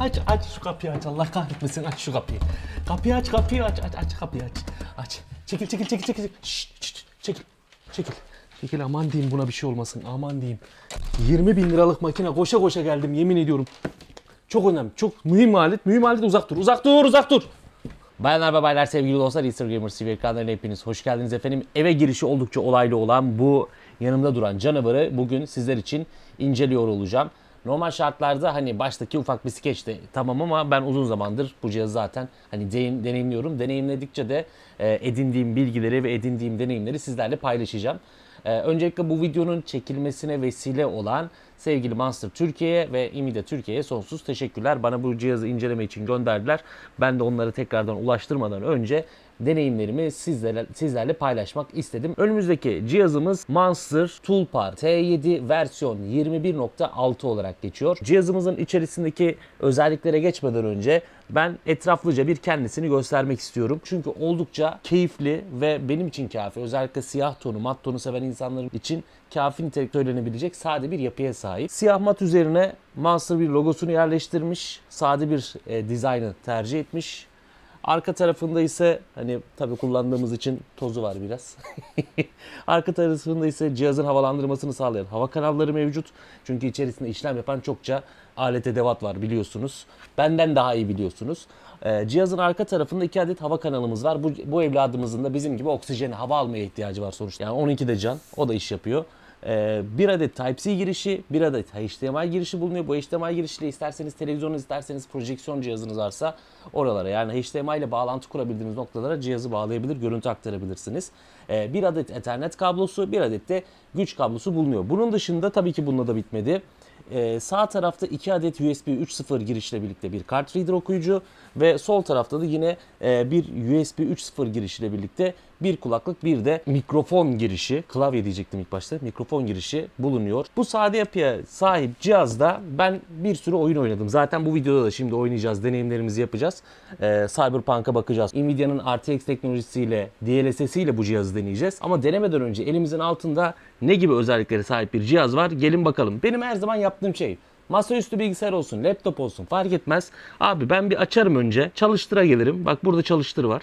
Aç aç şu kapıyı aç Allah kahretmesin aç şu kapıyı. Kapıyı aç kapıyı aç aç aç kapıyı aç. Aç. Çekil çekil çekil çekil. Şşt, çekil. Çekil. Çekil aman diyeyim buna bir şey olmasın aman diyeyim. 20 bin liralık makine koşa koşa geldim yemin ediyorum. Çok önemli. Çok mühim alet. Mühim alet uzak dur. Uzak dur uzak dur. Bayanlar ve baylar sevgili dostlar Easter Gamers TV ekranlarına hepiniz hoş geldiniz efendim. Eve girişi oldukça olaylı olan bu yanımda duran canavarı bugün sizler için inceliyor olacağım. Normal şartlarda hani baştaki ufak bir skeçte tamam ama ben uzun zamandır bu cihazı zaten hani de- deneyimliyorum. Deneyimledikçe de e, edindiğim bilgileri ve edindiğim deneyimleri sizlerle paylaşacağım. Ee, öncelikle bu videonun çekilmesine vesile olan sevgili Monster Türkiye'ye ve Imida Türkiye'ye sonsuz teşekkürler. Bana bu cihazı inceleme için gönderdiler. Ben de onları tekrardan ulaştırmadan önce deneyimlerimi sizlerle, sizlerle paylaşmak istedim. Önümüzdeki cihazımız Monster Toolbar T7 versiyon 21.6 olarak geçiyor. Cihazımızın içerisindeki özelliklere geçmeden önce ben etraflıca bir kendisini göstermek istiyorum. Çünkü oldukça keyifli ve benim için kafi. Özellikle siyah tonu, mat tonu seven insanların için kafi nitelik söylenebilecek sade bir yapıya sahip. Siyah mat üzerine Monster bir logosunu yerleştirmiş. Sade bir e, dizaynı tercih etmiş. Arka tarafında ise hani tabii kullandığımız için tozu var biraz. Arka tarafında ise cihazın havalandırmasını sağlayan hava kanalları mevcut. Çünkü içerisinde işlem yapan çokça alet edevat var biliyorsunuz. Benden daha iyi biliyorsunuz. Ee, cihazın arka tarafında iki adet hava kanalımız var. Bu, bu evladımızın da bizim gibi oksijen hava almaya ihtiyacı var sonuçta. Yani 12 de can o da iş yapıyor. Ee, bir adet Type-C girişi, bir adet HDMI girişi bulunuyor. Bu HDMI girişiyle isterseniz televizyon isterseniz projeksiyon cihazınız varsa oralara yani HDMI ile bağlantı kurabildiğiniz noktalara cihazı bağlayabilir, görüntü aktarabilirsiniz. Ee, bir adet Ethernet kablosu, bir adet de güç kablosu bulunuyor. Bunun dışında tabii ki bununla da bitmedi. Ee, sağ tarafta 2 adet USB 3.0 girişle birlikte bir kart reader okuyucu ve sol tarafta da yine e, bir USB 3.0 girişiyle birlikte bir kulaklık bir de mikrofon girişi, klavye diyecektim ilk başta, mikrofon girişi bulunuyor. Bu sade yapıya sahip cihazda ben bir sürü oyun oynadım. Zaten bu videoda da şimdi oynayacağız, deneyimlerimizi yapacağız. Ee, Cyberpunk'a bakacağız. Nvidia'nın RTX teknolojisiyle, DLSS'iyle bu cihazı deneyeceğiz. Ama denemeden önce elimizin altında ne gibi özelliklere sahip bir cihaz var? Gelin bakalım. Benim her zaman yaptığım şey Masaüstü bilgisayar olsun, laptop olsun fark etmez. Abi ben bir açarım önce, çalıştıra gelirim. Bak burada çalıştır var.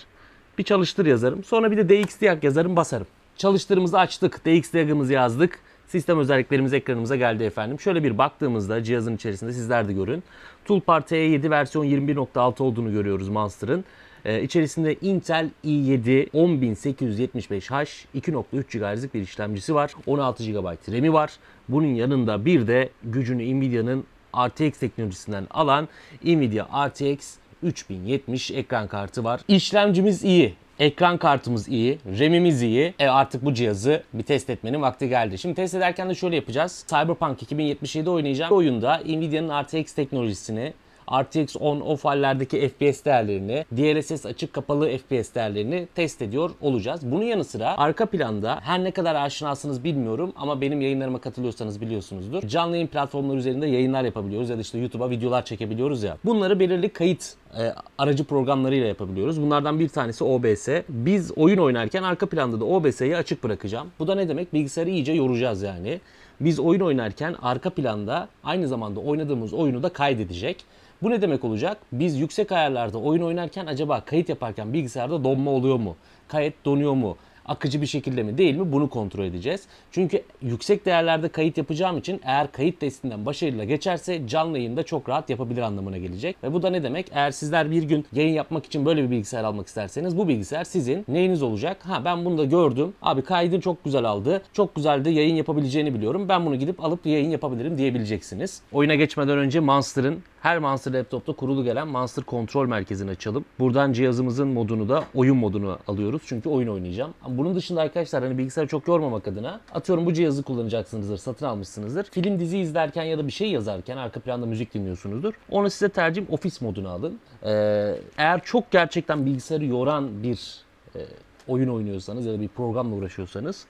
Bir çalıştır yazarım. Sonra bir de DXDiag yazarım, basarım. Çalıştırımızı açtık, DXDiag'ımızı yazdık. Sistem özelliklerimiz ekranımıza geldi efendim. Şöyle bir baktığımızda cihazın içerisinde sizler de görün. Toolbar T7 versiyon 21.6 olduğunu görüyoruz Monster'ın. Ee, içerisinde Intel i7 10875H 2.3 GHz'lik bir işlemcisi var. 16 GB RAM'i var. Bunun yanında bir de gücünü Nvidia'nın RTX teknolojisinden alan Nvidia RTX 3070 ekran kartı var. İşlemcimiz iyi. Ekran kartımız iyi, RAM'imiz iyi. E artık bu cihazı bir test etmenin vakti geldi. Şimdi test ederken de şöyle yapacağız. Cyberpunk 2077 oynayacağım. Bu oyunda Nvidia'nın RTX teknolojisini RTX on off hallerdeki FPS değerlerini, DLSS açık kapalı FPS değerlerini test ediyor olacağız. Bunun yanı sıra arka planda her ne kadar aşinasınız bilmiyorum ama benim yayınlarıma katılıyorsanız biliyorsunuzdur. Canlı yayın platformları üzerinde yayınlar yapabiliyoruz ya da işte YouTube'a videolar çekebiliyoruz ya. Bunları belirli kayıt e, aracı programlarıyla yapabiliyoruz. Bunlardan bir tanesi OBS. Biz oyun oynarken arka planda da OBS'yi açık bırakacağım. Bu da ne demek? Bilgisayarı iyice yoracağız yani. Biz oyun oynarken arka planda aynı zamanda oynadığımız oyunu da kaydedecek. Bu ne demek olacak? Biz yüksek ayarlarda oyun oynarken acaba kayıt yaparken bilgisayarda donma oluyor mu? Kayıt donuyor mu? Akıcı bir şekilde mi değil mi bunu kontrol edeceğiz. Çünkü yüksek değerlerde kayıt yapacağım için eğer kayıt testinden başarıyla geçerse canlı yayında çok rahat yapabilir anlamına gelecek. Ve bu da ne demek? Eğer sizler bir gün yayın yapmak için böyle bir bilgisayar almak isterseniz bu bilgisayar sizin neyiniz olacak? Ha ben bunu da gördüm. Abi kaydın çok güzel aldı. Çok güzel de yayın yapabileceğini biliyorum. Ben bunu gidip alıp yayın yapabilirim diyebileceksiniz. Oyuna geçmeden önce Monster'ın her Monster laptopta kurulu gelen Monster kontrol merkezini açalım. Buradan cihazımızın modunu da oyun modunu alıyoruz. Çünkü oyun oynayacağım. Bunun dışında arkadaşlar hani bilgisayarı çok yormamak adına atıyorum bu cihazı kullanacaksınızdır, satın almışsınızdır. Film dizi izlerken ya da bir şey yazarken arka planda müzik dinliyorsunuzdur. Onu size tercihim ofis modunu alın. Ee, eğer çok gerçekten bilgisayarı yoran bir e, oyun oynuyorsanız ya da bir programla uğraşıyorsanız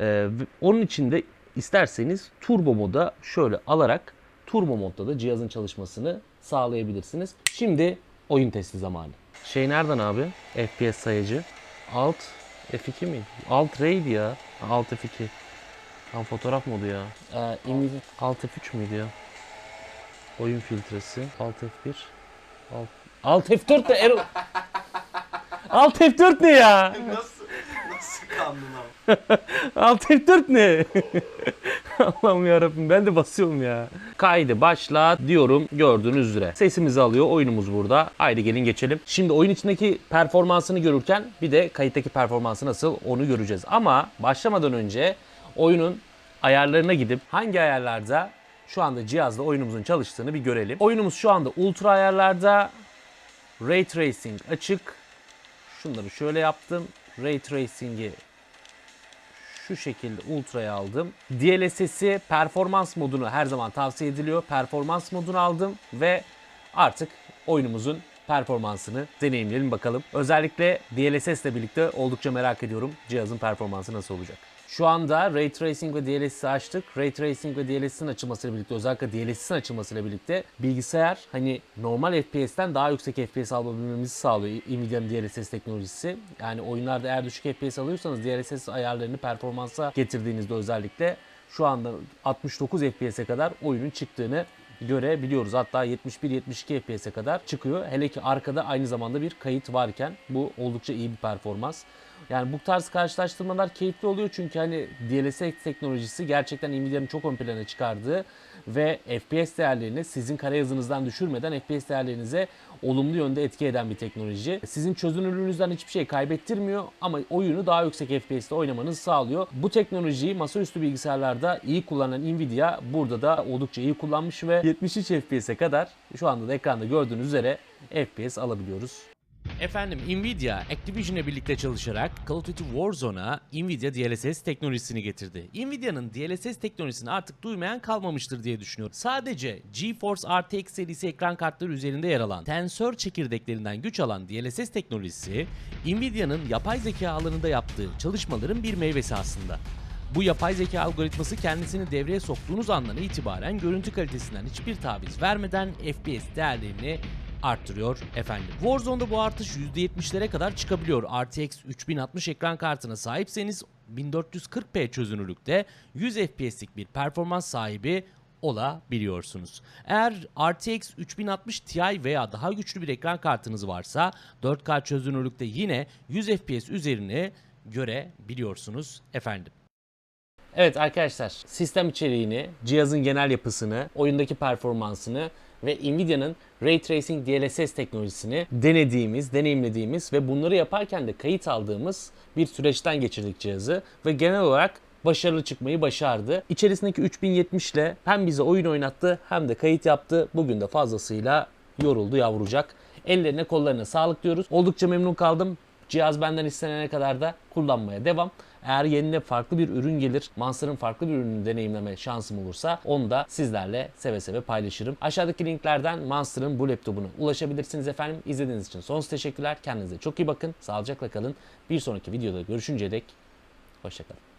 e, onun için de isterseniz turbo moda şöyle alarak turbo modda da cihazın çalışmasını sağlayabilirsiniz. Şimdi oyun testi zamanı. Şey nereden abi? FPS sayıcı. Alt F2 mi? Alt RAID ya. Alt F2. Tam fotoğraf modu ya. Ee, Alt F3 müydü ya? Oyun filtresi. Alt F1. Alt, Alt F4 de Erol. Alt F4 ne ya? nasıl nasıl kandın abi? Alt F4 ne? Allah'ım yarabbim ben de basıyorum ya. Kaydı başla diyorum gördüğünüz üzere. Sesimizi alıyor oyunumuz burada. Haydi gelin geçelim. Şimdi oyun içindeki performansını görürken bir de kayıttaki performansı nasıl onu göreceğiz. Ama başlamadan önce oyunun ayarlarına gidip hangi ayarlarda şu anda cihazda oyunumuzun çalıştığını bir görelim. Oyunumuz şu anda ultra ayarlarda. Ray Tracing açık. Şunları şöyle yaptım. Ray Tracing'i şu şekilde ultra'ya aldım. DLSS'i performans modunu her zaman tavsiye ediliyor. Performans modunu aldım ve artık oyunumuzun performansını deneyimleyelim bakalım. Özellikle DLSS ile birlikte oldukça merak ediyorum cihazın performansı nasıl olacak. Şu anda Ray Tracing ve DLSS'i açtık. Ray Tracing ve DLSS'in açılmasıyla birlikte özellikle DLSS'in açılmasıyla birlikte bilgisayar hani normal FPS'ten daha yüksek FPS alabilmemizi sağlıyor Nvidia'nın DLSS teknolojisi. Yani oyunlarda eğer düşük FPS alıyorsanız DLSS ayarlarını performansa getirdiğinizde özellikle şu anda 69 FPS'e kadar oyunun çıktığını görebiliyoruz. Hatta 71-72 FPS'e kadar çıkıyor. Hele ki arkada aynı zamanda bir kayıt varken bu oldukça iyi bir performans. Yani bu tarz karşılaştırmalar keyifli oluyor çünkü hani DLSS teknolojisi gerçekten Nvidia'nın çok ön plana çıkardığı ve FPS değerlerini sizin kare hızınızdan düşürmeden FPS değerlerinize olumlu yönde etki eden bir teknoloji. Sizin çözünürlüğünüzden hiçbir şey kaybettirmiyor ama oyunu daha yüksek FPS'te oynamanızı sağlıyor. Bu teknolojiyi masaüstü bilgisayarlarda iyi kullanan Nvidia burada da oldukça iyi kullanmış ve 73 FPS'e kadar şu anda da ekranda gördüğünüz üzere FPS alabiliyoruz. Efendim Nvidia Activision ile birlikte çalışarak Call of Duty Warzone'a Nvidia DLSS teknolojisini getirdi. Nvidia'nın DLSS teknolojisini artık duymayan kalmamıştır diye düşünüyorum. Sadece GeForce RTX serisi ekran kartları üzerinde yer alan tensör çekirdeklerinden güç alan DLSS teknolojisi Nvidia'nın yapay zeka alanında yaptığı çalışmaların bir meyvesi aslında. Bu yapay zeka algoritması kendisini devreye soktuğunuz andan itibaren görüntü kalitesinden hiçbir taviz vermeden FPS değerlerini arttırıyor efendim. Warzone'da bu artış %70'lere kadar çıkabiliyor. RTX 3060 ekran kartına sahipseniz 1440p çözünürlükte 100 FPS'lik bir performans sahibi olabiliyorsunuz. Eğer RTX 3060 Ti veya daha güçlü bir ekran kartınız varsa 4K çözünürlükte yine 100 FPS üzerine görebiliyorsunuz efendim. Evet arkadaşlar sistem içeriğini, cihazın genel yapısını, oyundaki performansını ve Nvidia'nın Ray Tracing DLSS teknolojisini denediğimiz, deneyimlediğimiz ve bunları yaparken de kayıt aldığımız bir süreçten geçirdik cihazı ve genel olarak başarılı çıkmayı başardı. İçerisindeki 3070 ile hem bize oyun oynattı hem de kayıt yaptı. Bugün de fazlasıyla yoruldu yavrucak. Ellerine kollarına sağlık diyoruz. Oldukça memnun kaldım. Cihaz benden istenene kadar da kullanmaya devam. Eğer yenine farklı bir ürün gelir, Monster'ın farklı bir ürünü deneyimleme şansım olursa onu da sizlerle seve seve paylaşırım. Aşağıdaki linklerden Monster'ın bu laptopuna ulaşabilirsiniz efendim. İzlediğiniz için sonsuz teşekkürler. Kendinize çok iyi bakın. Sağlıcakla kalın. Bir sonraki videoda görüşünceye dek hoşçakalın.